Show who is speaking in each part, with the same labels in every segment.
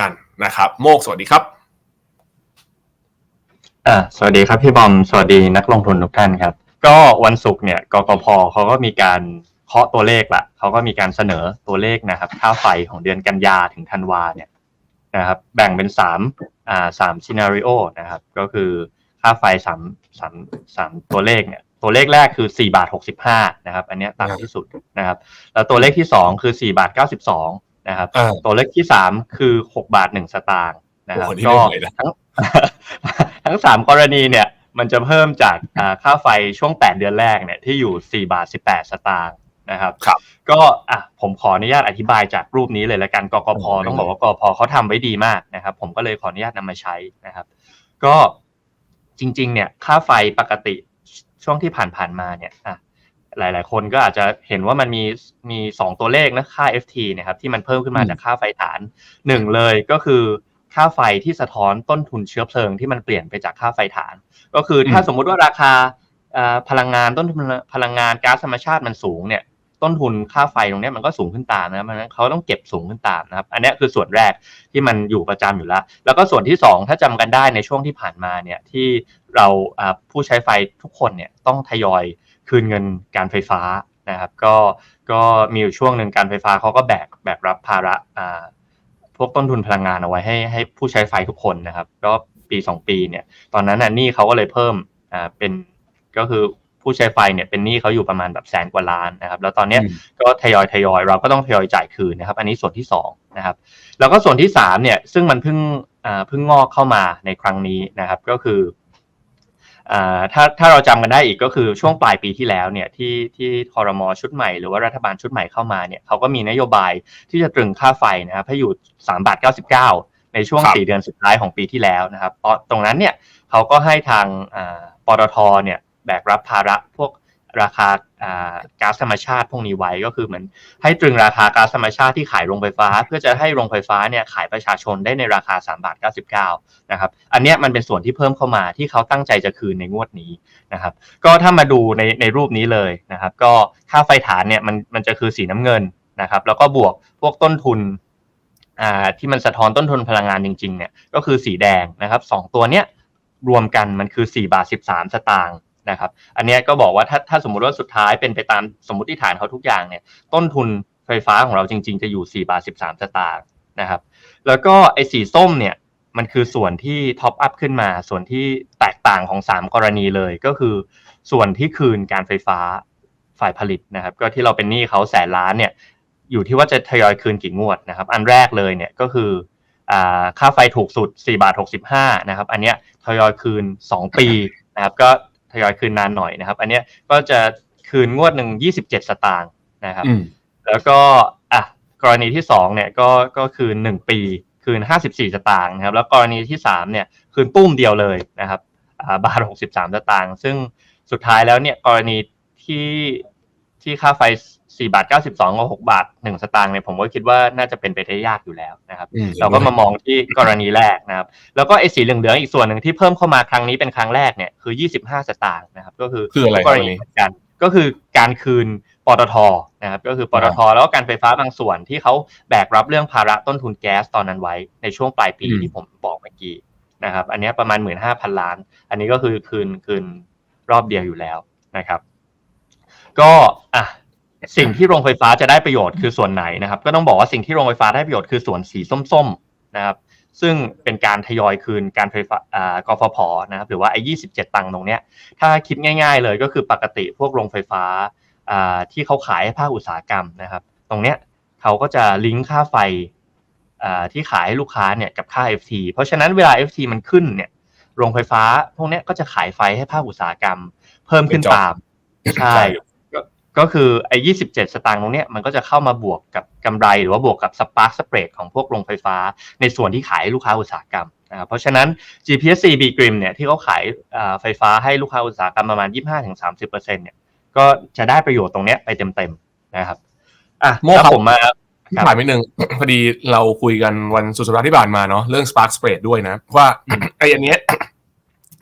Speaker 1: กันนะครับ โมกสวัสดีครับ
Speaker 2: อ่าสวัสดีครับพี่บอมสวัสดีนักลงทุนทุกท่านครับ ก็วันศุกร์เนี่ยกกพเขาก็มีการเคาะตัวเลขละเขาก็มีการเสนอตัวเลขนะครับ ค่าไฟของเดือนกันยาถึงธันวาเนี่ยนะครับ แบ่งเป็นสามอ่าสามซีนารีโอนะครับ ก็คือค่าไฟสามสามสามตัวเลขเนี่ย ตัวเลขแรกคือสี่บาทหกสิบห้านะครับ อันนี้ต่ำที่สุดนะครับ แล้วตัวเลขที่สองคือสี่บาทเก้าสิบสอง นะครับ
Speaker 1: อ่า
Speaker 2: ตัวเลขที่สามคือหกบาทหนึ่งสตางค์นะครับ
Speaker 1: โอ้โหนี่
Speaker 2: ก็
Speaker 1: ไม่ไหวนะ
Speaker 2: ทั้งทั้งสามกรณีเนี่ยมันจะเพิ่มจากอ่าค่าไฟช่วง 8 เดือนแรกเนี่ยที่อยู่ 4 บาท 18 สตางค์นะครับ
Speaker 1: ครับ
Speaker 2: ก็อะผมขออนุญาตอธิบายจากรูปนี้เลยละกันกกพ
Speaker 1: ได้
Speaker 2: ต้องบอกว่ากกพเขาทำไว้ดีมากนะครับ ผมก็เลยขออนุญาตนำมาใช้นะครับ ก็จริง ๆ เนี่ยค่าไฟปกติช่วงที่ผ่านๆมาเนี่ยอะ หลาย ๆ คนก็อาจจะเห็นว่ามันมีมีสองตัวเลขนะค่า FT นะครับที่มันเพิ่มขึ้นมา
Speaker 1: อืม
Speaker 2: จากค่าไฟฐานหนึ่งเลยก็คือค่าไฟที่สะท้อนต้นทุนเชื้อเพลิงที่มันเปลี่ยนไปจากค่าไฟฐาน ก็คือถ้าสมมุติว่าราคาเอ่อพลังงานต้นทุนพลังงานก๊าซธรรมชาติมันสูงเนี่ยต้นทุนค่าไฟตรงเนี้ยมันก็สูงขึ้นตามนะครับเพราะฉะนั้นเขาต้องเก็บสูงขึ้นตามนะครับ อันเนี้ยคือส่วนแรกที่มันอยู่ประจำอยู่แล้ว แล้วก็ส่วนที่สองถ้าจำกันได้ในช่วงที่ผ่านมาเนี่ยที่เราอ่าผู้ใช้ไฟทุกคนเนี่ยต้องทยอย คืนเงินการไฟฟ้านะครับ ก็ก็มีอยู่ช่วงหนึ่งการไฟฟ้าเขาก็แบกแบกรับภาระอ่าพวกต้นทุนพลังงานเอาไว้ให้ให้ผู้ใช้ไฟทุกคนนะครับ ก็ปีสองปีเนี่ย ตอนนั้นน่ะหนี้เขาก็เลยเพิ่มอ่าเป็นก็คือผู้ใช้ไฟเนี่ยเป็นหนี้เขาอยู่ประมาณแบบแสนกว่าล้านนะครับ แล้วตอนเนี้ย
Speaker 1: อืม
Speaker 2: ก็ทยอยทยอยเราก็ต้องทยอยจ่ายคืนนะครับ อันนี้ส่วนที่สองนะครับ แล้วก็ส่วนที่สามเนี่ยซึ่งมันเพิ่งอ่าเพิ่งงอกเข้ามาในครั้งนี้นะครับ ก็คืออ่า ถ้าถ้าเราจำกันได้อีกก็คือช่วงปลายปีที่แล้วเนี่ยที่ที่คอรมอชุดใหม่หรือว่ารัฐบาลชุดใหม่เข้ามาเนี่ยเขาก็มีนโยบายที่จะตรึงค่าไฟนะครับให้อยู่3บาท99ในช่วง
Speaker 1: ครับ
Speaker 2: 4เดือนสุดท้ายของปีที่แล้วนะครับเพราะตรงนั้นเนี่ยเขาก็ให้ทางอ่าปตทเนี่ยแบกรับภาระพวก ราคาก๊าซธรรมชาติพวกนี้ไว้ก็คือเหมือนให้ตรึงราคาก๊าซธรรมชาติที่ขายโรงไฟฟ้า เพื่อจะให้โรงไฟฟ้าเนี่ยขายประชาชนได้ในราคา3บาท99นะครับอันนี้มันเป็นส่วนที่เพิ่มเข้ามาที่เขาตั้งใจจะคืนในงวดนี้นะครับก็ถ้ามาดูในในรูปนี้เลยนะครับก็ค่าไฟฐานเนี่ยมันมันจะคือสีน้ำเงินนะครับแล้วก็บวกพวกต้นทุนอ่าที่มันสะท้อนต้นทุนพลังงานจริงๆเนี่ยก็คือสีแดงนะครับสองตัวเนี้ยรวมกันมันคือ4บาท13 สตางค์ นะครับ อันนี้ก็บอกว่าถ้าถ้าสมมติว่าสุดท้ายเป็นไปตามสมมติฐานเขาทุกอย่างเนี่ย ต้นทุนไฟฟ้าของเราจริง ๆ จะอยู่ 4 บาท 13 สตางค์นะครับ แล้วก็ไอ้สีส้มเนี่ยมันคือส่วนที่ท็อปอัพขึ้นมา ส่วนที่แตกต่างของ 3 กรณีเลยก็คือ ส่วนที่คืนการไฟฟ้าฝ่ายผลิตนะครับ ก็ที่เราเป็นหนี้เขาแสนล้านเนี่ยอยู่ที่ว่าจะทยอยคืนกี่งวดนะครับ อันแรกเลยเนี่ยก็คือค่าไฟถูกสุด4บาท65นะครับ อันเนี้ยทยอยคืน 2 ปีนะครับ ก็ ทยอยคืนนานหน่อยนะครับ อันเนี้ยก็จะคืนงวดหนึ่ง27สตางค์นะครับ
Speaker 1: อืม
Speaker 2: แล้วก็อะกรณีที่สองเนี่ยก็ก็คืนหนึ่งปีคืนห้าสิบสี่สตางค์นะครับ แล้วกรณีที่สามเนี่ยคืนปุ้มเดียวเลยนะครับอ่าบาทหกสิบสามสตางค์ซึ่งสุดท้ายแล้วเนี่ยกรณีที่ที่ค่าไฟ สี่บาทเก้าสิบสองกับหกบาทหนึ่งสตางค์เนี่ยผมก็คิดว่าน่าจะเป็นไปได้ยากอยู่แล้วนะครับ
Speaker 1: อืม
Speaker 2: เราก็มามองที่กรณีแรกนะครับ แล้วก็ไอ้สีเหลืองๆอีกส่วนหนึ่งที่เพิ่มเข้ามาครั้งนี้เป็นครั้งแรกเนี่ยคือ25สตางค์นะครับ ก็คือ
Speaker 1: คืออะไร
Speaker 2: กรณี
Speaker 1: ครับอันนี้
Speaker 2: เหมือนกันก็คือการคืนปตทนะครับก็คือปตทแล้วก็การไฟฟ้าบางส่วนที่เขาแบกรับเรื่องภาระต้นทุนแก๊สตอนนั้นไว้ในช่วงปลายปี
Speaker 1: อืม
Speaker 2: ที่ผมบอกเมื่อกี้นะครับอันเนี้ยประมาณ 15,000 ล้าน อันนี้ก็คือคืนคืนรอบเดียวอยู่แล้วนะครับ ก็อะ สิ่งที่โรงไฟฟ้าจะได้ประโยชน์คือส่วนไหนนะครับ ก็ต้องบอกว่าสิ่งที่โรงไฟฟ้าได้ประโยชน์คือส่วนสีส้มๆนะครับ ซึ่งเป็นการทยอยคืนการไฟฟ้าอ่ากฟผนะครับหรือว่าไอ้27ตังค์ตรงเนี้ยถ้าคิดง่าย ๆ เลยก็คือปกติพวกโรงไฟฟ้าอ่าที่เขาขายให้ภาคอุตสาหกรรมนะครับ ตรงเนี้ยเขาก็จะลิงก์ค่าไฟอ่าที่ขายให้ลูกค้าเนี่ยกับค่า FT เพราะฉะนั้นเวลา FT มันขึ้นเนี่ยโรงไฟฟ้าพวกเนี้ยก็จะขายไฟให้ภาคอุตสาหกรรม เพิ่มขึ้น
Speaker 1: เป็นจอบ
Speaker 2: ตามใช่ ก็ก็คือไอ้27สตางค์ตรงเนี้ยมันก็จะเข้ามาบวกกับกำไรหรือว่าบวกกับสปาร์คสเปรดของพวกโรงไฟฟ้า ในส่วนที่ขายให้ลูกค้าอุตสาหกรรมนะครับเพราะฉะนั้น GPSC B Grim เนี่ยที่เขาขายอ่าไฟฟ้าให้ลูกค้าอุตสาหกรรมประมาณ 25-30%เนี่ยก็จะได้ประโยชน์ตรงเนี้ยไปเต็มๆนะครับอะ
Speaker 1: โม
Speaker 2: แล้ว
Speaker 1: ครับ
Speaker 2: ผมมา
Speaker 1: ถามนิดนึงพอดีเราคุยกันวันสุดสัปดาห์ที่ผ่านมาเนาะเรื่อง Spark Spread ด้วยนะ ว่าไอ้อันเนี้ย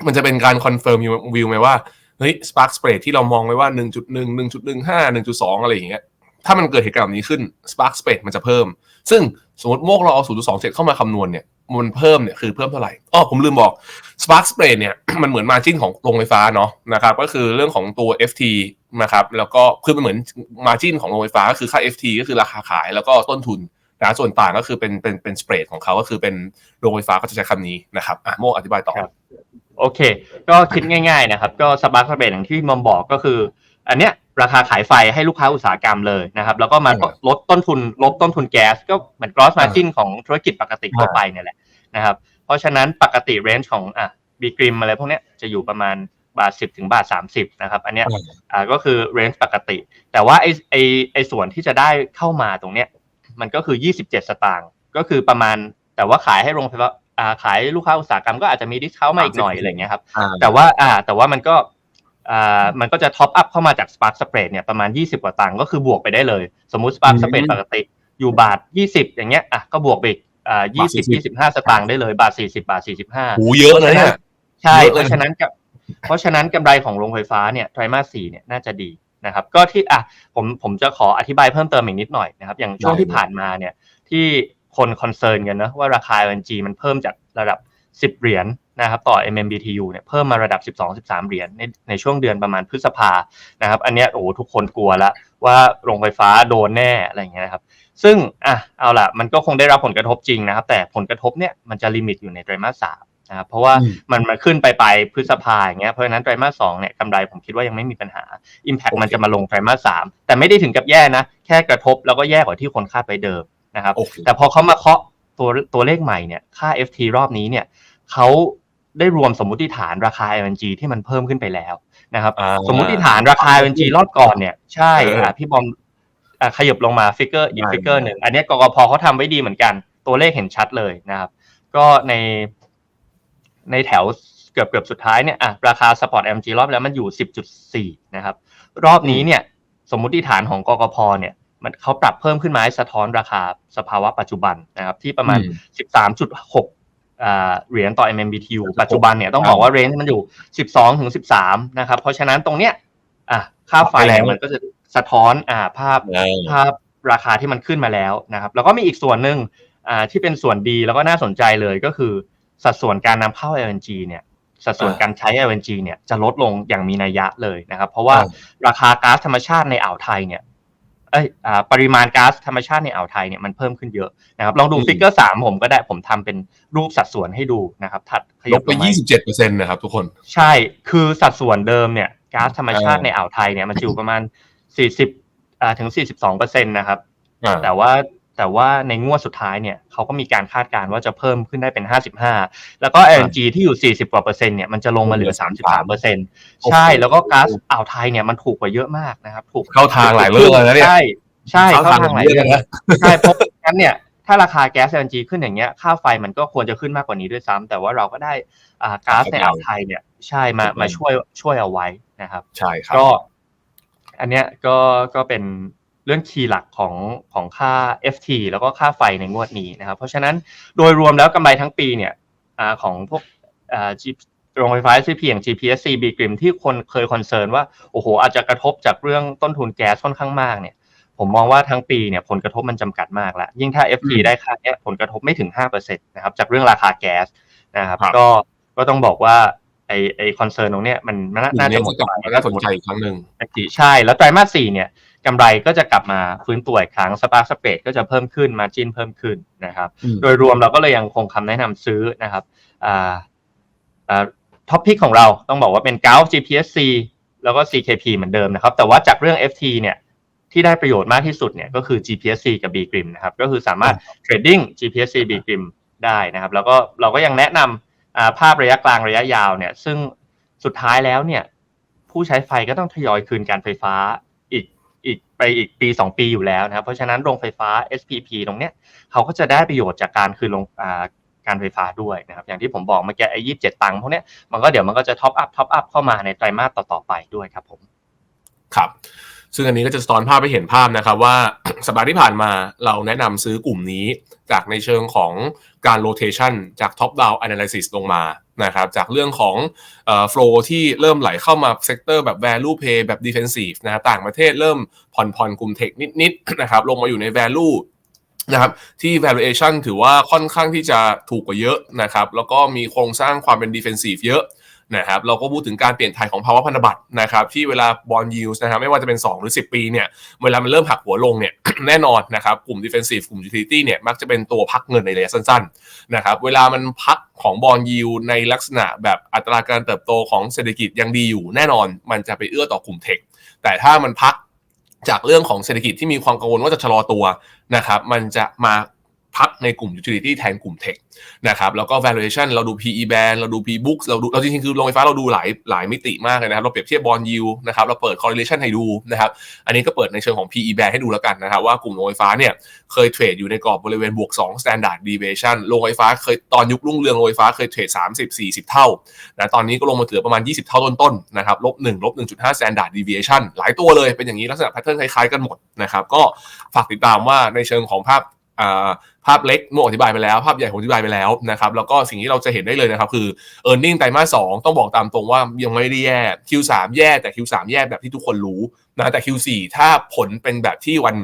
Speaker 1: มันจะเป็นการคอนเฟิร์มวิวไหมว่า เฮ้ย Spark Spread ที่เรามองไว้ว่า 1.1 1.15 1.2 อะไรอย่างเงี้ยถ้ามันเกิดเหตุการณ์แบบนี้ขึ้น Spark Spread มันจะเพิ่ม ซึ่งสมมติโมกเราเอา 0.27 เข้ามาคำนวณเนี่ยมันเพิ่มเนี่ยคือเพิ่มเท่าไหร่อ๋อผมลืมบอก Spark Spread เนี่ยมันเหมือนมาจิ้นของโรงไฟฟ้าเนาะนะครับก็คือเรื่องของตัว FT นะครับแล้วก็คือมันเหมือนมาจิ้นของโรงไฟฟ้าก็คือค่า FT ก็คือราคาขายแล้วก็ต้นทุน นะส่วนต่างก็คือเป็นเป็นเป็นสเปรดของเขาก็คือเป็นโรงไฟฟ้าก็จะใช้คำนี้นะครับอะโมกอธิบายต่อ
Speaker 2: ครับโอเค ก็คิดง่ายๆนะครับ ก็สปาร์คสเปรดอย่างที่มอมบอกก็คือ อันเนี้ยราคาขายไฟให้ลูกค้าอุตสาหกรรมเลยนะครับ แล้วก็มา
Speaker 1: อืม
Speaker 2: ลดต้นทุนลดต้นทุนแก๊สก็เหมือน gross margin ของธุรกิจปกติทั่วไปเนี่ยแหละนะครับ เพราะฉะนั้นปกติเรนจ์ของอะบีกริมอะไรพวกเนี้ยจะอยู่ประมาณบาทสิบถึงบาทสามสิบนะครับ อันเนี้ยอ่าก็คือเรนจ์ปกติ แต่ว่าไอไอไอส่วนที่จะได้เข้ามาตรงเนี้ย มันก็คือ 27 สตางค์ก็คือประมาณ แต่ว่าขายให้โรงไฟฟ้าอ่าขายลูกค้าอุตสาหกรรมก็อาจจะมีดิสคาวมาอีกหน่อยอะไรอย่างเงี้ยครับ
Speaker 1: อ่า
Speaker 2: แต่ว่าอ่าแต่ว่ามันก็อ่ามันก็จะท็อปอัพเข้ามาจาก Spark Spread เนี่ยประมาณ 20 กว่าตังค์ก็คือบวกไปได้เลย สมมุติ Spark
Speaker 1: อืม
Speaker 2: Spread ปกติอยู่บาท 20 อย่างเงี้ยอะก็บวกไปอีกอ่า
Speaker 1: บาท40
Speaker 2: 20 25 สตางค์ได้เลยบาท 40 บาท 45
Speaker 1: หูเยอะเลยเนี่ย
Speaker 2: ใช่
Speaker 1: เยอะ
Speaker 2: เพ
Speaker 1: เลย
Speaker 2: ราะฉะนั้นกับเพราะฉะนั้นกำไรของโรงไฟฟ้าเนี่ยไตรมาสสี่เนี่ยน่าจะดี นะครับก็ที่อะผมผมจะขออธิบายเพิ่มเติมอีกนิดหน่อยนะครับอย่างช่วง
Speaker 1: ได้
Speaker 2: ที่ผ่านมาเนี่ยที่คนคอนเซิร์นกันนะว่าราคา LNG มันเพิ่มจากระดับ 10 เหรียญนะครับต่อ MMBTU เนี่ยเพิ่มมาระดับ 12-13 เหรียญในในช่วงเดือนประมาณพฤษภานะครับอันเนี้ยโอ้โหทุกคนกลัวแล้วว่าโรงไฟฟ้าโดนแน่อะไรอย่างเงี้ยนะครับซึ่งอะเอาล่ะมันก็คงได้รับผลกระทบจริงนะครับ แต่ผลกระทบเนี่ยมันจะลิมิตอยู่ในไตรมาสสาม นะครับเพราะว่า
Speaker 1: อืม
Speaker 2: มันมาขึ้นไปปลายพฤษภาอย่างเงี้ยเพราะฉะนั้นไตรมาสสองเนี่ยกำไรผมคิดว่ายังไม่มีปัญหา Impact
Speaker 1: โอเค
Speaker 2: มันจะมาลงไตรมาสสามแต่ไม่ได้ถึงกับแย่นะ แค่กระทบแล้วก็แย่กว่าที่คนคาดไปเดิมนะครับ
Speaker 1: โอเค
Speaker 2: แต่พอเขามาเคาะตัวตัวเลขใหม่เนี่ยค่า FT รอบนี้เนี่ยเขาได้รวมสมมุติฐานราคา LNG ที่มันเพิ่มขึ้นไปแล้วนะครับ
Speaker 1: อ่า
Speaker 2: สมมุติฐานราคา LNG รอบก่อนเนี่ยใช่
Speaker 1: เอออ่
Speaker 2: อะพี่บอมอะขยับลงมาฟิกเกอร์อีก
Speaker 1: ได้
Speaker 2: ฟิกเกอร์หนึ่งอันเนี้ยกกพเขาทำไว้ดีเหมือนกัน ตัวเลขเห็นชัดเลยนะครับ ก็ใน ในแถวเกือบเกือบสุดท้ายเนี่ยอะราคาสปอร์ต LNG รอบแล้วมันอยู่ 10.4 นะครับ รอบนี้เนี่ยสมมุติฐานของกกพเนี่ยมันเขาปรับเพิ่มขึ้นมาให้สะท้อนราคาสภาวะปัจจุบันนะครับ ที่ประมาณ
Speaker 1: อืม
Speaker 2: 13.6อ่าเหรียญต่อ MMBTU ปัจจุบันเนี่ยต้องบอกว่าเรนจ์มันอยู่ 12ถึง13 นะครับ เพราะฉะนั้นตรงเนี้ยอะค่าไฟเนี่ยมันก็จะสะท้อนอ่าภาพ
Speaker 1: เออ
Speaker 2: ภาพราคาที่มันขึ้นมาแล้วนะครับ แล้วก็มีอีกส่วนหนึ่งอ่าที่เป็นส่วนดีแล้วก็น่าสนใจเลยก็คือ สัดส่วนการนำเข้า LNG เนี่ยสัดส่วน
Speaker 1: อ่า
Speaker 2: การใช้ LNG เนี่ยจะลดลงอย่างมีนัยยะเลยนะครับ เพราะว่า
Speaker 1: อ่า
Speaker 2: ราคาก๊าซธรรมชาติในอ่าวไทยเนี่ยเอ้ยอ่าปริมาณก๊าซธรรมชาติในอ่าวไทยเนี่ยมันเพิ่มขึ้นเยอะนะครับลองดู
Speaker 1: อืม
Speaker 2: ฟิกเกอร์สามผมก็ได้ผมทำเป็นรูปสัดส่วนให้ดูนะครับถัดข
Speaker 1: ล
Speaker 2: ยั
Speaker 1: บบไป
Speaker 2: ลงมา
Speaker 1: ยี่สิบเจ็ดเปอร์เซ็นต์นะครับทุกคน
Speaker 2: ใช่คือสัดส่วนเดิมเนี่ยก๊าซธรรมชาติ
Speaker 1: อ่า
Speaker 2: ในอ่าวไทยเนี่ยมันจะอยู่ประมาณ40อ่าถึง42เปอร์เซ็นต์นะครับ
Speaker 1: อ่า
Speaker 2: แต่ว่า แต่ว่าในงวดสุดท้ายเนี่ยเขาก็มีการคาดการณ์ว่าจะเพิ่มขึ้นได้เป็น 55 แล้วก็ LNG ที่อยู่ 40 กว่าเปอร์เซ็นต์เนี่ยมันจะลงมาเหลือ 33เปอร์เซ็นต์ใช่แล้วก็ก๊าซอ่าวไทยเนี่ยมันถูกกว่าเยอะมากนะครับถูก
Speaker 1: เข้าทางหลายเรื่องเลยนะเนี่ย
Speaker 2: ใช่ใช่
Speaker 1: เข้า
Speaker 2: เข้า
Speaker 1: ทาง
Speaker 2: ทางห
Speaker 1: ห
Speaker 2: ลา
Speaker 1: ลายย
Speaker 2: เรื่อง
Speaker 1: เรื่องนะ
Speaker 2: ใช่เพราะงั้นเนี่ยถ้าราคาแก๊ส LNG ขึ้นอย่างเงี้ยค่าไฟมันก็ควรจะขึ้นมากกว่านี้ด้วยซ้ำแต่ว่าเราก็ได้อ่าก๊าซในอ่าวไทยเนี่ยใช่มามาช่วยช่วยเอาไว้นะครับ
Speaker 1: ใช่ครับ
Speaker 2: ก็ อันเนี้ยก็ก็เป็น เรื่องคีย์หลักของของค่า FT แล้วก็ค่าไฟในงวดนี้นะครับ เพราะฉะนั้นโดยรวมแล้วกำไรทั้งปีเนี่ยอ่าของพวกอ่า G โรงไฟฟ้า CP อย่าง GPSC B กริมที่คนเคยคอนเซิร์นว่า โอ้โห อาจจะกระทบจากเรื่องต้นทุนแก๊สค่อนข้างมากเนี่ย ผมมองว่าทั้งปีเนี่ยผลกระทบมันจำกัดมากแล้ว ยิ่งถ้า FT
Speaker 1: อืม
Speaker 2: ได้ค่าเนี้ยผลกระทบไม่ถึง5%นะครับจากเรื่องราคาแก๊สนะครับ
Speaker 1: ครับ
Speaker 2: ก็ก็ต้องบอกว่าไอไอคอนเซิร์นตรงเนี้ยมันน่า
Speaker 1: อั
Speaker 2: น่านจะ
Speaker 1: นี้
Speaker 2: หมด
Speaker 1: จะกลับ
Speaker 2: ไป
Speaker 1: มาน่าสนใจอีกครั้งหนึ่ง
Speaker 2: ใช่ แล้วไตรมาสสี่เนี่ย กำไรก็จะกลับมาฟื้นตัวอีกครั้งสปาร์คสเปดก็จะเพิ่มขึ้นมาจินเพิ่มขึ้นนะครับ
Speaker 1: อืม
Speaker 2: โดยรวมเราก็เลยยังคงคำแนะนำซื้อนะครับอ่าอ่าท็อปพิกของเราต้องบอกว่าเป็น g a l GPSC แล้วก็ CKP เหมือนเดิมนะครับ แต่ว่าจากเรื่อง FT เนี่ยที่ได้ประโยชน์มากที่สุดเนี่ยก็คือ GPSC กับ B กริมนะครับก็คือสามารถเทรดดิ้ง GPSC B กริมได้นะครับ แล้วก็เราก็ยังแนะนำอ่าภาพระยะกลางระยะยาวเนี่ยซึ่งสุดท้ายแล้วเนี่ยผู้ใช้ไฟก็ต้องทยอยคืนการไฟฟ้าอีกอีก ไปอีกปี 2 ปีอยู่แล้วนะครับ เพราะฉะนั้นโรงไฟฟ้า SPP ตรงเนี้ยเขาก็จะได้ประโยชน์จากการคืนลงการไฟฟ้าด้วยนะครับ อย่างที่ผมบอกเมื่อกี้ไอ้ยี่สิบเจ็ดตังค์พวกเนี้ยมันก็เดี๋ยวมันก็จะท็อปอัพท็อปอัพเข้ามาในไตรมาสต่อๆไปด้วยครับผม
Speaker 1: ครับ ซึ่งอันนี้ก็จะสะท้อนภาพให้เห็นภาพนะครับว่าสัปดาห์ที่ผ่านมาเราแนะนำซื้อกลุ่มนี้จากในเชิงของการ rotation จาก top down analysis ลงมานะครับจากเรื่องของเอ่อ flow ที่เริ่มไหลเข้ามาเซกเตอร์แบบ value play แบบ defensive นะต่างประเทศเริ่มผ่อนผ่อนกลุ่มเทคนิดๆนะครับลงมาอยู่ใน value นะครับที่ valuation ถือว่าค่อนข้างที่จะถูกกว่าเยอะนะครับแล้วก็มีโครงสร้างความเป็น defensive เยอะ นะครับเราก็พูดถึงการเปลี่ยนถ่ายของภาวะพันธบัตรนะครับที่เวลา bond yields นะครับไม่ว่าจะเป็น 2 หรือ 10 ปีเนี่ยเวลามันเริ่มหักหัวลงเนี่ยแน่นอนนะครับกลุ่ม defensive กลุ่ม utility เนี่ยมักจะเป็นตัวพักเงินในระยะสั้นๆนะครับเวลามันพักของ bond yield ในลักษณะแบบอัตราการเติบโตของเศรษฐกิจยังดีอยู่ แน่นอนมันจะไปเอื้อต่อกลุ่มเทคแต่ถ้ามันพักจากเรื่องของเศรษฐกิจที่มีความกังวลว่าจะชะลอตัวนะครับมันจะมา พักในกลุ่ม utility แทนกลุ่ม tech นะครับแล้วก็ valuation เราดู PE band เราดู P books เราดูเราจริงๆคือโรงไฟฟ้าเราดูหลายหลายมิติมากเลยนะครับ เราเปรียบเทียบ bond yield นะครับเราเปิด correlation ให้ดูนะครับอันนี้ก็เปิดในเชิงของ PE band ให้ดูแล้วกันนะครับว่ากลุ่มโรงไฟฟ้าเนี่ยเคยเทรดอยู่ในกรอบบริเวณบวก 2 standard deviation โรงไฟฟ้าเคยตอนยุครุ่งเรืองโรงไฟฟ้าเคยเทรด30 40 เท่านะตอนนี้ก็ลงมาเหลือประมาณ 20 เท่าต้นๆนะครับลบ1ลบ1.5 standard deviation หลายตัวเลยเป็นอย่างนี้ลักษณะ pattern คล้ายๆกันหมดนะครับก็ฝากติดตามว่าในเชิงของภาพ ภาพเล็กโมอธิบายไปแล้ว ภาพใหญ่ผมอธิบายไปแล้วนะครับแล้วก็สิ่งที่เราจะเห็นได้เลยนะครับ คือ e a r n i n g ไตรมาสสองต้องบอกตามตรงว่ายังไม่ได้แย่ Q3 แย่แต่ Q3 แย่แบบที่ทุกคนรู้นะแต่ Q4 ถ้าผลเป็นแบบที่วัน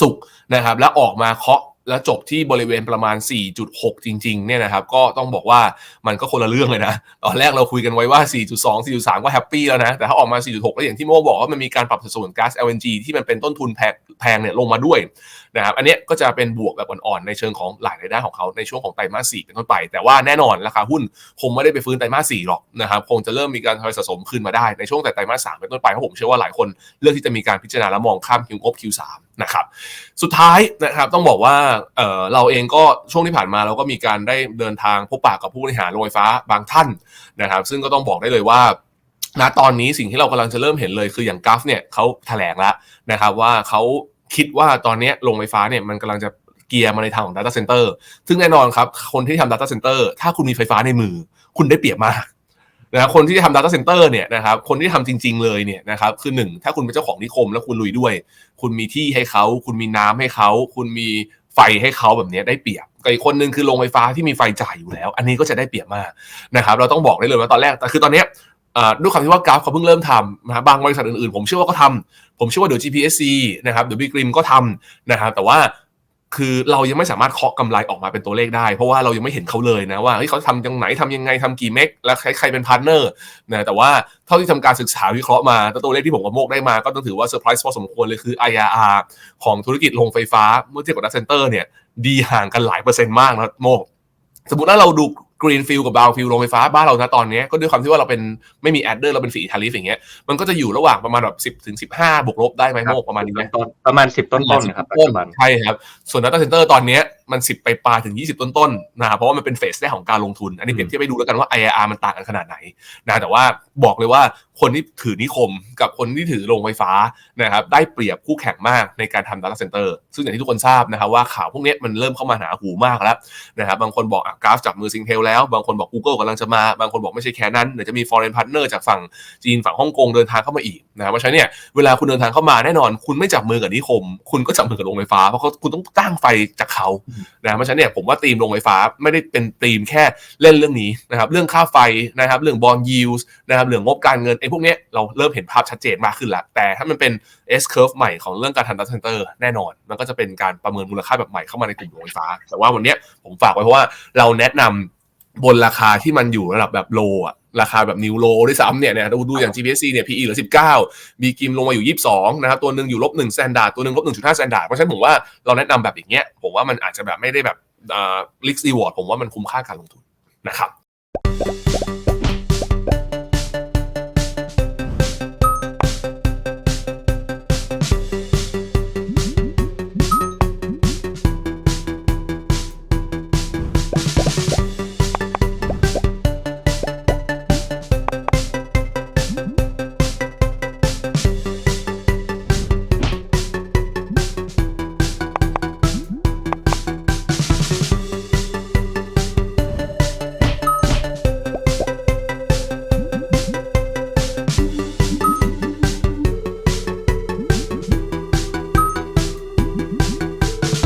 Speaker 1: ศุกร์นะครับ แล้วออกมาเคาะ แล้วจบที่บริเวณประมาณ 4.6 จริงๆเนี่ยนะครับก็ต้องบอกว่ามันก็คนละเรื่องเลยนะ ตอนแรกเราคุยกันไว้ว่า 4.2 4.3 ก็แฮปปี้แล้วนะ แต่ถ้าออกมา 4.6ก็อย่างที่โมบอกว่ามันมีการปรับสัดส่วนก๊าซ LNG ที่มันเป็นต้นทุนแพงเนี่ยลงมาด้วยนะครับอันนี้ก็จะเป็นบวกแบบอ่อนๆ ในเชิงของหลายรายได้ของเขาในช่วงของไตรมาส 4 เป็นต้นไป แต่ว่าแน่นอนราคาหุ้นคงไม่ได้ไปฟื้นไตรมาส 4 หรอกนะครับคงจะเริ่มมีการทยอยสะสมขึ้นมาได้ในช่วงแต่ไตรมาส 3 เป็นต้นไปเพราะผมเชื่อว่าหลายคนเลือกที่จะมีการพิจารณาและมองข้าม Q งบ Q3 นะครับ สุดท้ายนะครับต้องบอกว่าเเราเองก็ช่วงที่ผ่านมาเราก็มีการได้เดินทางพบปะกับผู้บริหารโรงไฟฟ้าบางท่านนะครับ ซึ่งก็ต้องบอกได้เลยว่าณตอนนี้สิ่งที่เรากำลังจะเริ่มเห็นเลยคืออย่างกัฟเนี่ยเขาแถลงแล้วนะครับว่าเขาคิดว่าตอนนี้โรงไฟฟ้าเนี่ยมันกำลังจะเกียร์มาในทางของ Data Center ซึ่งแน่นอนครับ คนที่ทำ Data Center ถ้าคุณมีไฟฟ้าในมือ คุณได้เปรียบมาก นะคนที่ทำ Data Center เนี่ยนะครับคนที่ทำจริง ๆ เลยเนี่ยนะครับคือหนึ่งถ้าคุณเป็นเจ้าของนิคมแล้วคุณลุยด้วย คุณมีที่ให้เขาคุณมีน้ำให้เขาคุณมีไฟให้เขาแบบนี้ได้เปรียบกับอีกคนนึงคือโรงไฟฟ้าที่มีไฟจ่ายอยู่แล้ว อันนี้ก็จะได้เปรียบมากนะครับ เราต้องบอกได้เลยว่าตอนแรกแต่คือตอนนี้ด้วยความที่ว่ากราฟเขาเพิ่งเริ่มทำนะบางบริษัทอื่นๆ ผมเชื่อว่าก็ทำผมเชื่อว่าเดี๋ยว GPSC นะครับเดี๋ยว Big Rim ก็ทำนะครับแต่ว่า คือเรายังไม่สามารถเคาะกำไรออกมาเป็นตัวเลขได้ เพราะว่าเรายังไม่เห็นเขาเลยนะว่าเฮ้ยเขาทำยังไงทำยังไงทำกี่เมกแล้วใครใครเป็นพาร์ทเนอร์นะแต่ว่าเท่าที่ทำการศึกษาวิเคราะห์มาตัวเลขที่ผมกับโมกได้มา ก็ต้องถือว่าเซอร์ไพรส์พอสมควรเลยคือ IRR ของธุรกิจโรงไฟฟ้า เมื่อเทียบกับดัตเซนเตอร์เนี่ยดีห่างกันหลายเปอร์เซ็นต์มากนะโมก สมมติว่าเราดู Greenfield กับ Brownfield โรงไฟฟ้าบ้านเรานะตอนนี้ก็ด้วยความที่ว่าเราเป็นไม่มีแอดเดอร์เราเป็นฝีทาริฟอย่างเงี้ยมันก็จะอยู่ระหว่างประมาณแบบ10ถึง15บวกลบได้ไหมโมกประมาณนี้ไหม
Speaker 2: ต้นๆประมาณสิบต้นๆนะครับปัจจุบัน
Speaker 1: ใช่ครับ ส่วน Data Center ตอนเนี้ย มัน10ไปปลายถึง 20 ต้นๆนะครับเพราะว่ามันเป็นเฟสแรกของการลงทุน อันนี้เปรียบเทียบไปดูแล้วกันว่า IRR มันต่างกันขนาดไหนนะแต่ว่าบอกเลยว่าคนที่ถือนิคมกับคนที่ถือโรงไฟฟ้านะครับได้เปรียบคู่แข่งมากในการทำ Data Center ซึ่งอย่างที่ทุกคนทราบนะครับว่าข่าวพวกนี้มันเริ่มเข้ามาหาหูมากแล้วนะครับบางคนบอกอกราฟจับมือซิงเทลแล้วบางคนบอก Google กำลังจะมา บางคนบอกไม่ใช่แค่นั้นเดี๋ยวจะมี foreign partner จากฝั่งจีนฝั่งฮ่องกงเดินทางเข้ามาอีกนะครับเพราะฉะนั้นเนี่ยเวลาคุณเดินทางเข้ามาแน่นอน คุณไม่จับมือกับนิคม คุณก็จับมือกับโรงไฟฟ้าเพราะเขาคุณต้องจ้างไฟจากเขานะเพราะฉะนั้นเนี่ยผมว่าธีมโรงไฟฟ้าไม่ได้เป็นธีมแค่เล่นเรื่องนี้นะครับเรื่องค่าไฟนะครับเรื่องบอลยิวส์นะครับเรื่องงบการเงินไอ้พวกเนี้ยเราเริ่มเห็นภาพชัดเจนมากขึ้นล้วแต่ถ้ามันเป็น S curve ใหม่ของเรื่องการทำ data center แน่นอน มันก็จะเป็นการประเมินมูลค่าแบบใหม่เข้ามาในกลุ่มโรงไฟฟ้า แต่ว่าวันเนี้ยผมฝากไว้เพราะว่าเราแนะนำบนราคาที่มันอยู่ระดับแบบโลอะ ราคาแบบนิวโลด้วยซ้ำเนี่ยเนี่ยดูดูอย่าง GPSC เนี่ย PE เหลือ 19 มีกิมลงมาอยู่ 22 นะครับ ตัวหนึ่งอยู่ลบ1แซนดาตัวหนึ่งลบ1.5แซนดาเพราะฉะนั้นผมว่าเราแนะนำแบบอย่างเงี้ย ผมว่ามันอาจจะแบบไม่ได้แบบอ่า risk reward ผมว่ามันคุ้มค่าการลงทุนนะครับ